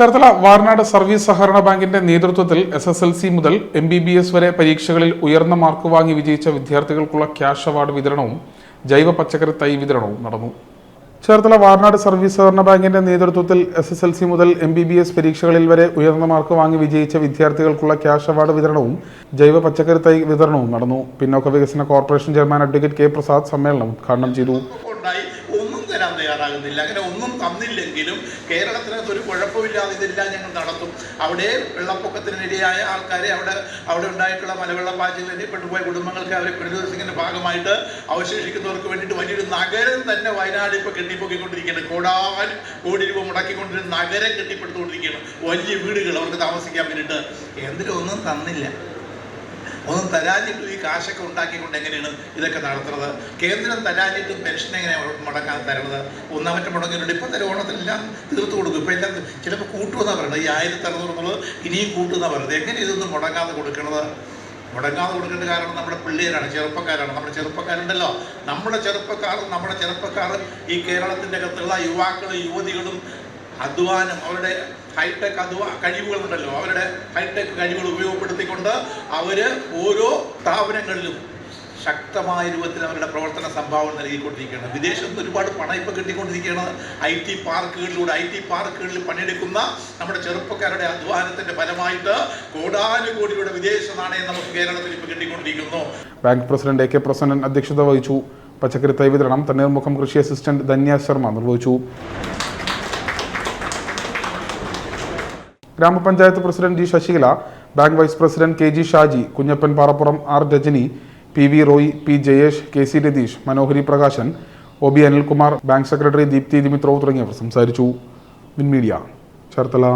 Cherthala വാർനാട് service സഹകരണ ബാങ്കിന്റെ നേതൃത്വത്തിൽ എസ് എസ് എൽ സി മുതൽ എം ബി ബി എസ് വരെ പരീക്ഷകളിൽ ഉയർന്ന മാർക്ക് വാങ്ങി വിജയിച്ച വിദ്യാർത്ഥികൾക്കുള്ള ക്യാഷ് അവാർഡ് വിതരണവും ജൈവ പച്ചക്കറി തൈ വിതരണവും നടന്നു. ചേർത്തല വാർനാട് സർവീസ് സഹകരണ ബാങ്കിന്റെ നേതൃത്വത്തിൽ എസ് എസ് എൽ സി മുതൽ എം ബി ബി എസ് പരീക്ഷകളിൽ വരെ ഉയർന്ന മാർക്ക് വാങ്ങി വിജയിച്ച വിദ്യാർത്ഥികൾക്കുള്ള ക്യാഷ് അവാർഡ് വിതരണവും ജൈവ പച്ചക്കറി തൈ വിതരണവും നടന്നു. പിന്നോക്ക വികസന corporation chairman advocate K Prasad സമ്മേളനം ഉദ്ഘാടനം ചെയ്തു. തയ്യാറാകുന്നില്ല അങ്ങനെ ഒന്നും തന്നില്ലെങ്കിലും കേരളത്തിനകത്ത് ഒരു കുഴപ്പമില്ലാതെ ഇതെല്ലാം ഞങ്ങൾ നടത്തും. അവിടെ വെള്ളപ്പൊക്കത്തിനിരയായ ആൾക്കാരെ അവിടെ അവിടെ ഉണ്ടായിട്ടുള്ള മലവെള്ളപ്പാച്ചിലിന് പെട്ടുപോയ കുടുംബങ്ങൾക്ക് അവരെ പുനരധിവസിക്കുന്ന ഭാഗമായിട്ട് അവശേഷിക്കുന്നവർക്ക് വേണ്ടിയിട്ട് വലിയൊരു നഗരം തന്നെ വയനാട് ഇപ്പോൾ കെട്ടിപ്പൊക്കിക്കൊണ്ടിരിക്കുകയാണ്. കോടാൻ കോടി രൂപ മുടക്കിക്കൊണ്ടിരുന്ന നഗരം കെട്ടിപ്പടുത്തുകൊണ്ടിരിക്കുകയാണ്. വലിയ വീടുകൾ അവർക്ക് താമസിക്കാൻ വേണ്ടിയിട്ട്. എന്തിനൊന്നും ഒന്നും തന്നില്ല. ഒന്നും തരാഞ്ഞിട്ടും ഈ കാശൊക്കെ ഉണ്ടാക്കിക്കൊണ്ട് എങ്ങനെയാണ് ഇതൊക്കെ നടത്തുന്നത്? കേന്ദ്രം തരാഞ്ഞിട്ടും പെൻഷൻ എങ്ങനെയാണ് മുടക്കാൻ തരണത്? ഒന്നാമത്തെ മുടങ്ങിയിട്ടുണ്ട്. ഇപ്പം തരും ഓണത്തിനെല്ലാം തീർത്ത് കൊടുക്കും. ഇപ്പം എല്ലാം ചിലപ്പോൾ കൂട്ടുമെന്നാണ് പറയുന്നത് ഈ ആയിരത്തി അറുന്നൂറ് എന്നുള്ളത് ഇനിയും കൂട്ടുമെന്നാണ് പറയുന്നത് എങ്ങനെ ഇതൊന്നും മുടങ്ങാതെ കൊടുക്കണത്? മുടങ്ങാതെ കൊടുക്കേണ്ട കാരണം നമ്മുടെ പിള്ളേരാണ് ചെറുപ്പക്കാരാണ്. നമ്മുടെ ചെറുപ്പക്കാരുണ്ടല്ലോ. നമ്മുടെ ചെറുപ്പക്കാർ നമ്മുടെ ചെറുപ്പക്കാർ ഈ കേരളത്തിന്റെ അകത്തുള്ള യുവാക്കളും യുവതികളും അധ്വാനം അവരുടെ ഹൈടെക് അധ്വാ കഴിവുകളുണ്ടല്ലോ. അവരുടെ ഹൈടെക് കഴിവുകൾ ഉപയോഗപ്പെടുത്തിക്കൊണ്ട് അവർ ഓരോ സ്ഥാപനങ്ങളിലും ശക്തമായ രൂപത്തിൽ അവരുടെ പ്രവർത്തന സംഭാവന നൽകിക്കൊണ്ടിരിക്കുകയാണ്. വിദേശത്ത് ഒരുപാട് പണം ഇപ്പോൾ കിട്ടിക്കൊണ്ടിരിക്കുകയാണ്. ഐ ടി പാർക്കുകളിലൂടെ ഐ ടി പാർക്കുകളിൽ പണിയെടുക്കുന്ന നമ്മുടെ ചെറുപ്പക്കാരുടെ അധ്വാനത്തിന്റെ ഫലമായിട്ട് കോടാനുകോടിയുടെ വിദേശ നാണയം നമുക്ക് കേരളത്തിൽ ഇപ്പോൾ കിട്ടിക്കൊണ്ടിരിക്കുന്നു. Bank president A K Prasannan അധ്യക്ഷത വഹിച്ചു. പച്ചക്കറി തൈ വിതരണം തണ്ണീർമുഖം കൃഷി അസിസ്റ്റന്റ് ധന്യ ശർമ്മ നിർവഹിച്ചു. ഗ്രാമപഞ്ചായത്ത് president G Sasikala bank vice president K G Shaji Kunjappan Parappuram R Rajani P V Roy P Jayesh K C Ratheesh Manohari Prakashan O B Anilkumar bank secretary Deepthi Dimitro തുടങ്ങിയവർ സംസാരിച്ചു. മിൻ media Cherthala.